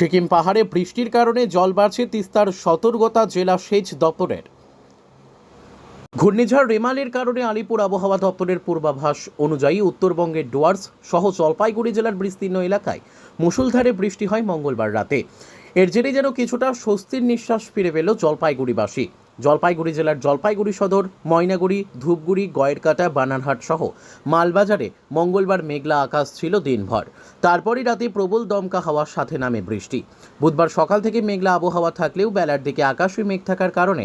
সিকিম পাহাড়ে বৃষ্টির কারণে জল বাড়ছে তিস্তার সতর্কতা জেলা সেচ দপ্তরের। ঘূর্ণিঝড় রেমালের কারণে আলিপুর আবহাওয়া দপ্তরের পূর্বাভাস অনুযায়ী উত্তরবঙ্গের ডুয়ার্স সহ জলপাইগুড়ি জেলার বিস্তীর্ণ এলাকায় মুসুলধারে বৃষ্টি হয় মঙ্গলবার রাতে। এর জেরে যেন কিছুটা স্বস্তির নিঃশ্বাস ফিরে পেল জলপাইগুড়িবাসী। জলপাইগুড়ি জেলার জলপাইগুড়ি সদর, ময়নাগুড়ি, ধূপগুড়ি, গয়েরকাটা বানারহাট সহ মালবাজারে মঙ্গলবার মেঘলা আকাশ ছিল দিনভর। তারপরই রাতে প্রবল দমকা হাওয়ার সাথে নামে বৃষ্টি। বুধবার সকাল থেকে মেঘলা আবহাওয়া থাকলেও বেলার দিকে আকাশে মেঘ থাকার কারণে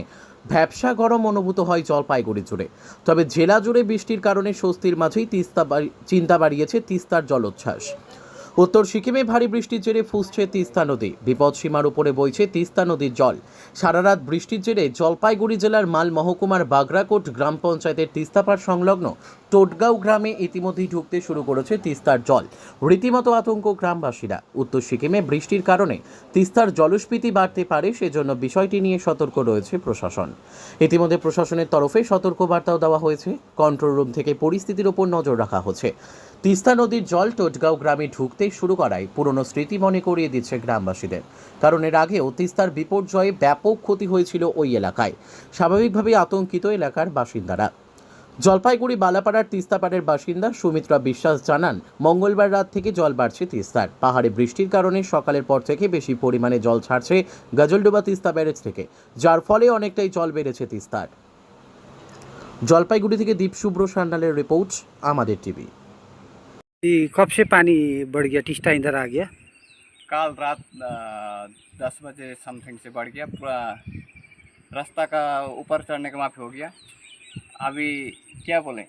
ভ্যাবসা গরম অনুভূত হয় জলপাইগুড়ি জুড়ে। তবে জেলা জুড়ে বৃষ্টির কারণে স্বস্তির মাঝেই তিস্তা চিন্তা বাড়িয়েছে তিস্তার জলোচ্ছ্বাস। উত্তর সিকিমে ভারী বৃষ্টির জেরে ফুসছে তিস্তা নদী। বিপদসীমার উপরে বইছে তিস্তা নদীর জল। সারা রাত বৃষ্টির জেরে জলপাইগুড়ি জেলার মাল মহকুমার বাগরাকোট গ্রাম পঞ্চায়েতের তিস্তাপাড় সংলগ্ন টোটগাঁও গ্রামে ইতিমধ্যেই ঢুকতে শুরু করেছে তিস্তার জল। রীতিমতো আতঙ্ক গ্রামবাসীরা। উত্তর সিকিমে বৃষ্টির কারণে তিস্তার জলস্ফীতি বাড়তে পারে, সেজন্য বিষয়টি নিয়ে সতর্ক রয়েছে প্রশাসন। ইতিমধ্যে প্রশাসনের তরফে সতর্কবার্তাও দেওয়া হয়েছে। কন্ট্রোল রুম থেকে পরিস্থিতির ওপর নজর রাখা হচ্ছে। তিস্তা নদীর জল টোটগাঁও গ্রামে ঢুকতে শুরু করায়। পুরনো স্মৃতি মনে করিয়ে দিচ্ছে গ্রামবাসীদের। কারণ এর আগেও তিস্তার বিপর্যয়ে ব্যাপক ক্ষতি হয়েছিল ওই এলাকায়। স্বাভাবিকভাবেই আতঙ্কিত এলাকার বাসিন্দারা। জলপাইগুড়ি বালাপাড়ার তিস্তাপাড়ের বাসিন্দা সুমিত্রা বিশ্বাস জানান, মঙ্গলবার রাত থেকে জল বাড়ছে তিস্তার। পাহাড়ে বৃষ্টির কারণে সকালের পর থেকে বেশি পরিমাণে জল ছাড়ছে গজলডোবা তিস্তা ব্যারেজ থেকে, যার ফলে অনেকটাই জল বেড়েছে তিস্তার। জলপাইগুড়ি থেকে দীপ শুভ্র সান্যালের রিপোর্ট, আমাদের টিভি। कब से पानी बढ़ गया? टिस्टा इधर आ गया। कल रात दस बजे समथिंग से बढ़ गया। पूरा रास्ता का ऊपर चढ़ने का माफ़ी हो गया। अभी क्या बोलें?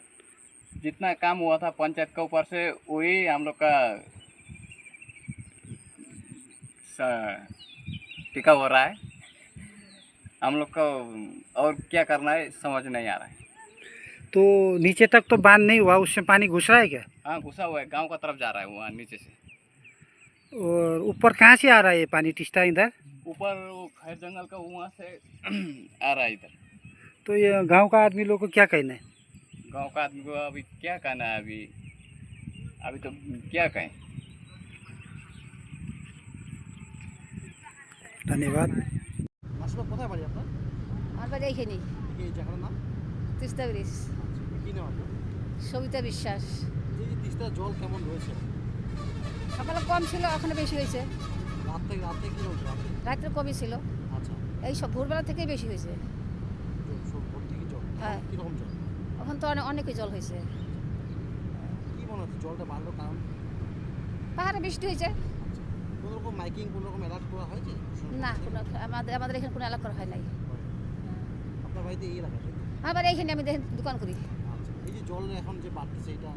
जितना काम हुआ था पंचायत का ऊपर से, वही हम लोग का टिका हो रहा है। हम लोग को और क्या करना है, समझ नहीं आ रहा है। तो नीचे तक तो बांध नहीं हुआ उससे पानी घुस रहा है क्या हाँ घुसा हुआ है गांव का तरफ जा रहा है वहाँ नीचे से और ऊपर कहाँ से आ रहा है ये पानी टिस्टा इधर ऊपर वो खैर जंगल का वहाँ से आ रहा है इधर तो ये गांव का आदमी लोग को क्या कहना है गांव का आदमी को अभी क्या कहना है अभी अभी तो क्या कहें धन्यवाद আসলে কোথায় বাড়ি আপনার আমার বাড়ি এইখানে এই জায়গার নাম তিস্তা ব্রিজ কি নাম সবিতা বিশ্বাস। যে এই তিস্তার জল কেমন রয়েছে? সকালে কম ছিল এখন বেশি হয়েছে। রাত থেকে রাত থেকে কি রয়েছে রাত্রে কমই ছিল। আচ্ছা। এই সব ভোরবেলা থেকেই বেশি হয়েছে। হ্যাঁ। কীরকম জল? এখন তো অনেক অনেকই জল হয়েছে। কি মনে হচ্ছে জলটা বাড়লো কারণ? পাহাড়ে বৃষ্টি হয়েছে। আচ্ছা। কোনো রকম মাইকিং কোনো রকম অ্যালার্ট করা হয়েছে? না কোনো আমাদের আমাদের এখানে কোনো এলাকা হয় নাই। আপনার বাড়িতে এই এলাকাতে আমার এইখানে আমি দেখেন দোকান করি। জল এখন যে বাড়তেছে এটা